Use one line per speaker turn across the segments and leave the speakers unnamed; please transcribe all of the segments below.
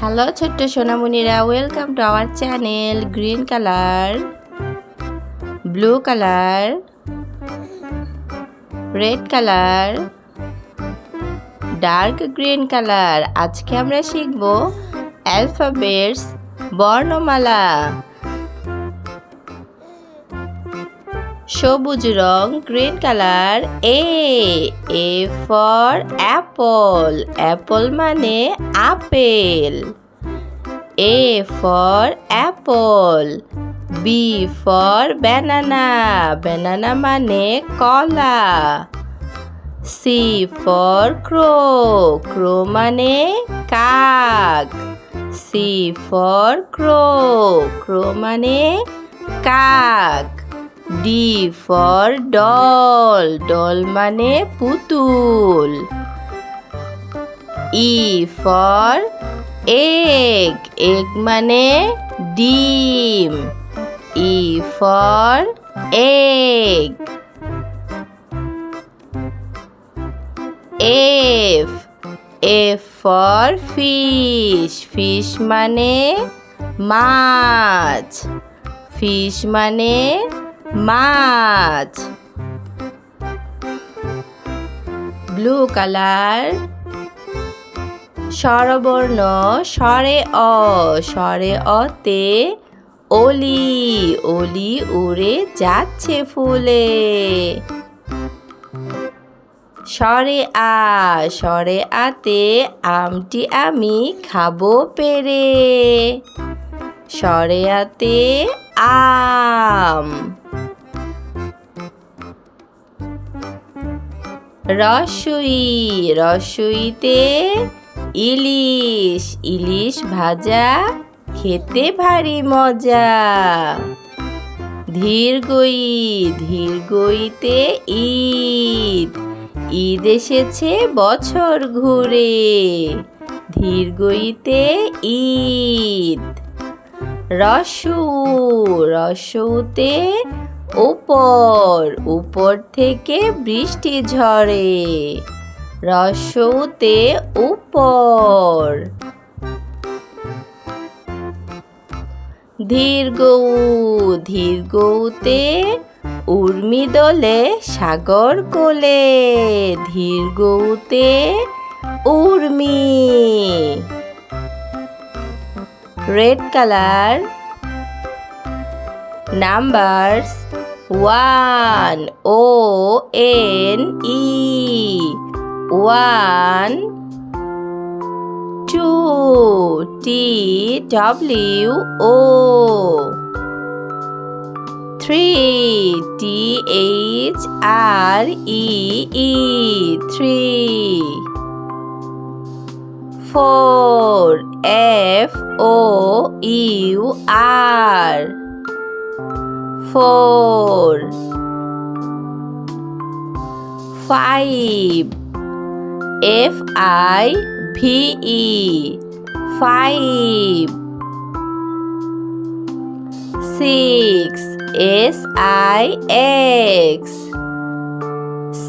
Hello ছোট্ট সোনামণিরা welcome to our channel green colour blue colour red colour dark green colour আজকে আমরা শিখব অ্যালফাবেটস বর্ণমালা। সবুজ রং green colour A A for apple apple মানে apple. A for apple B for banana banana মানে কলা। সি ফর ক্রো ক্রো মানে কাক। সি ফর ক্রো ক্রো মানে কাক। ডি ফর ডল ডল মানে পুতুল। ই ফর এগ এগ মানে ডিম। E for egg F F for fish fish মানে মাছ। ফিশ মানে মাছ। ব্লু কালার স্বরবর্ণ, স্বরে অ, স্বরে অতে অলি অলি উড়ে যাচ্ছে ফুলে। স্বরে আ, স্বরে আতে আমটি আমি খাব পেরে। স্বরে আতে আম। রসুই, রসুইতে ইলিশ ইলিশ ভাজা, খেতে ভারী মজা। ধীরগই, ধীরগইতে ঈদ ঈদ এসেছে বছর ঘুরে। ধীরগইতে ঈদ। রসু, রসুতে উপর উপর থেকে বৃষ্টি ঝরে। রসৌতে উপর ধীরগৌ, ধীরগৌতে উর্মি দোলে সাগর কোলে। ধীরগৌতে উর্মি। Red colour numbers one O N E one two T W O three T H R E three four. F o u r. Four. Five. F i v e. Five. Six. S i x.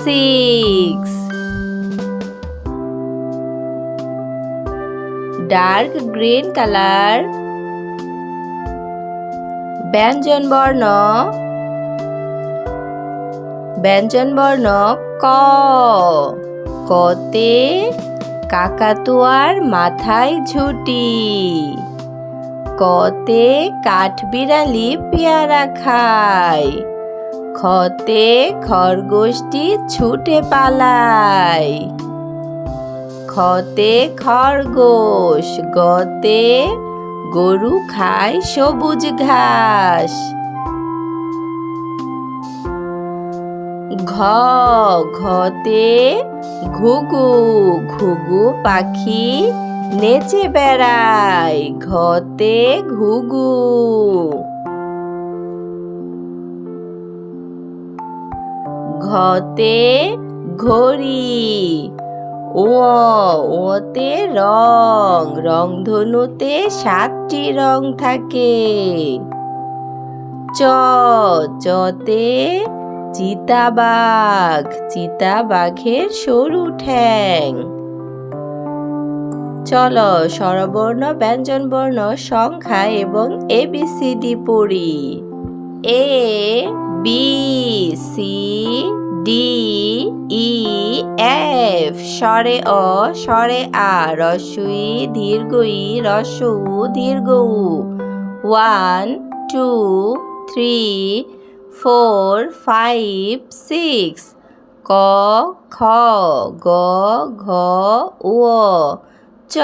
Six. Dark green color ব্যঞ্জন বর্ণ। ব্যঞ্জন বর্ণ ক। কতে কাকাতুয়ার মাথায় ঝুটি। কতে কাঠবিড়ালি পেয়ারা খায়। খতে খরগোশটি ছুটে পালায়। খতে খরগোশ, গতে গরু খায় সবুজ ঘাস। ঘ, ঘতে ঘুঘু ঘুঘু পাখি নেচে বেড়ায়, ঘতে ঘুঘু। ঘতে ঘড়ি ও, ওতে রং, রংধনুতে সাতটি রং থাকে। চ, চতে চিতাবাঘ, চিতাবাঘের সরু ঠ্যাং। চলো স্বরবর্ণ, ব্যঞ্জনবর্ণ, সংখ্যা এবং এবিসিডি পড়ি। A, B, C D E F স্বরে অ, স্বরে আ রস্বই দীর্ঘই রস্যু দীর্ঘ উ one two three four five six ক, খ, গ, ঘ, উ চ,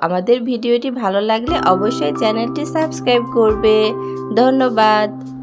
আমাদের ভিডিওটি ভালো লাগলে অবশ্যই চ্যানেলটি সাবস্ক্রাইব করবে। ধন্যবাদ।